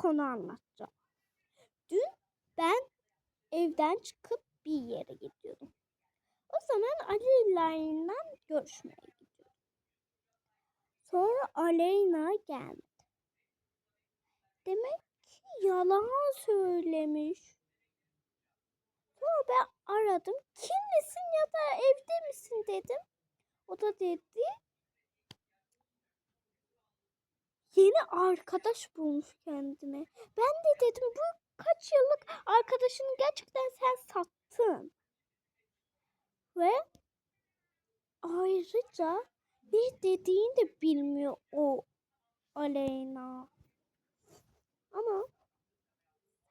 konu anlatacağım. Dün ben evden çıkıp bir yere gidiyordum. O zaman Aleyna'yla görüşmeye gidiyordum. Sonra Aleyna gelmedi. Demek ki yalan söylemiş. Sonra ben aradım. Kimlesin ya da evde misin dedim. O da dedi yeni arkadaş bulmuş kendine. Ben de dedim bu kaç yıllık arkadaşını gerçekten sen sattın. Ve ayrıca bir dediğini de bilmiyor o Aleyna. Ama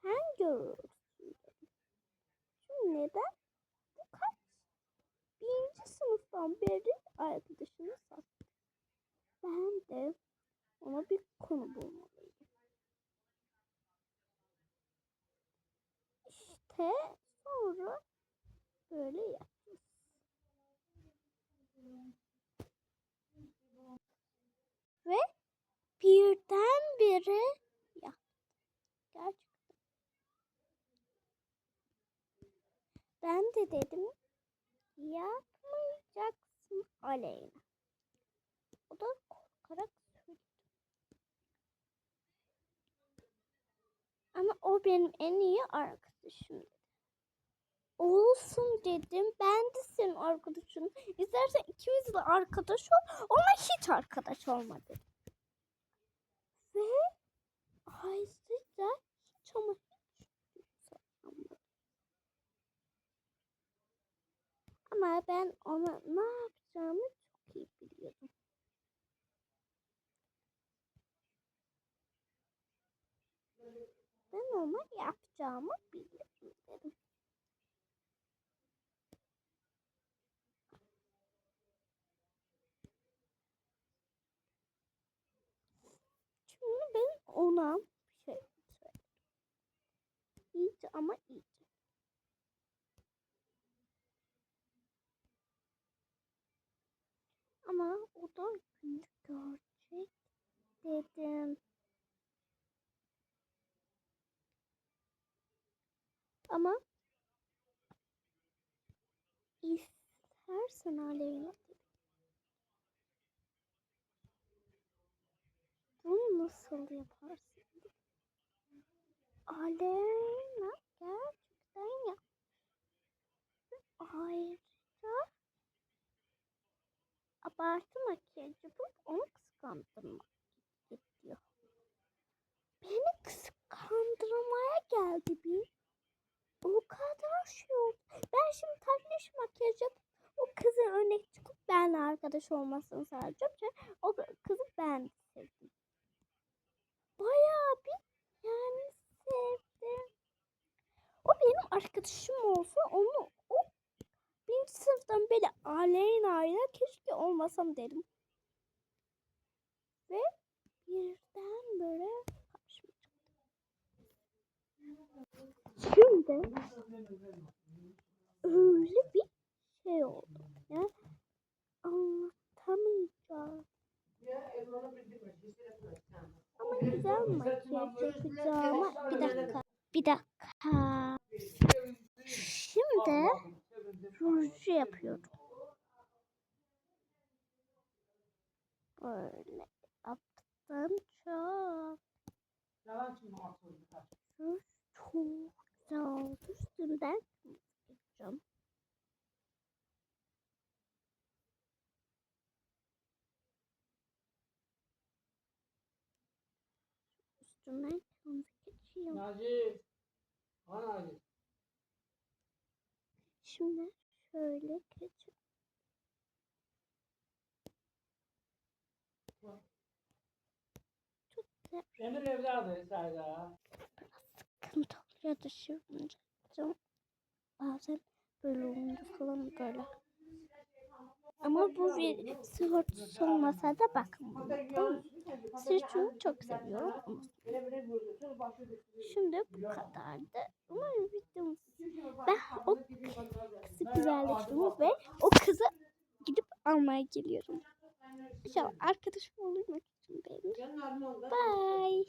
sen görürsün. Şimdi neden? Bu kaç? Birinci sınıftan beri arkadaşını sattı. Ben de ona bir konu bulmalıyım. İşte sonra böyle yaptım. Ve birdenbire yaptım. Gerçekten. Ben de dedim yapmayacaksın Aleyna. O da korkarak Ama o benim en iyi arkadaşım dedi. Olsun dedim. Ben de senin arkadaşın. İstersen ikimiz de arkadaş ol. Ona hiç arkadaş olma dedim. Ve ayrıca hiç ama hiç. Ama ben ona ne yapacağımı çok iyi biliyordum. Ben ona yapacağımı biliyorum dedim. Şimdi ben ona bir şey söyledim. İyice ama iyice. Ama o da görecek dedim. Ama istersen dedi. Bunu nasıl yaparsın? Aleyna gerçekten yap. Ayrıca abartı makyaj yapıp onu kıskandırmak istiyor. Beni kıskandırmaya geldi bir. Oldu. Ben şimdi tatlış makyaj yapıp o kızın önüne çıkıp benle arkadaş olmasını sağlayacağım. Çünkü o kızı ben sevdim. Bayağı bir yani sevdim. O benim arkadaşım olsun. Onu o birinci sınıftan beri Aleyna'yla keşke olmasam dedim. Ve birden böyle karşıma çıktı. Şimdi öyle bir şey oldu. Yani anlatamayacağım. Ama güzel makyaj yapacağıma bir dakika. Bir dakika. Şimdi ruju yapıyorum. Böyle yaptım çok. Ruj çok oldu. Üstünden yapacağım. Üstünden kırmızı geçiyor. Naci. Ha Naci. Şimdi şöyle geçiyor. Çok güzel. Benim evladı Sayda. sıkıntı oluyor düşürünce. Bazen böyle olunca falan böyle. Ama bu bir sigortası olmasa da bakın tamam mı? Sırtımı çok seviyorum şimdi bu kadardı. Umarım videomuz ben o kızı güzelleştirdim ve o kızı gidip almaya geliyorum. İnşallah arkadaşım olur mu? Bye.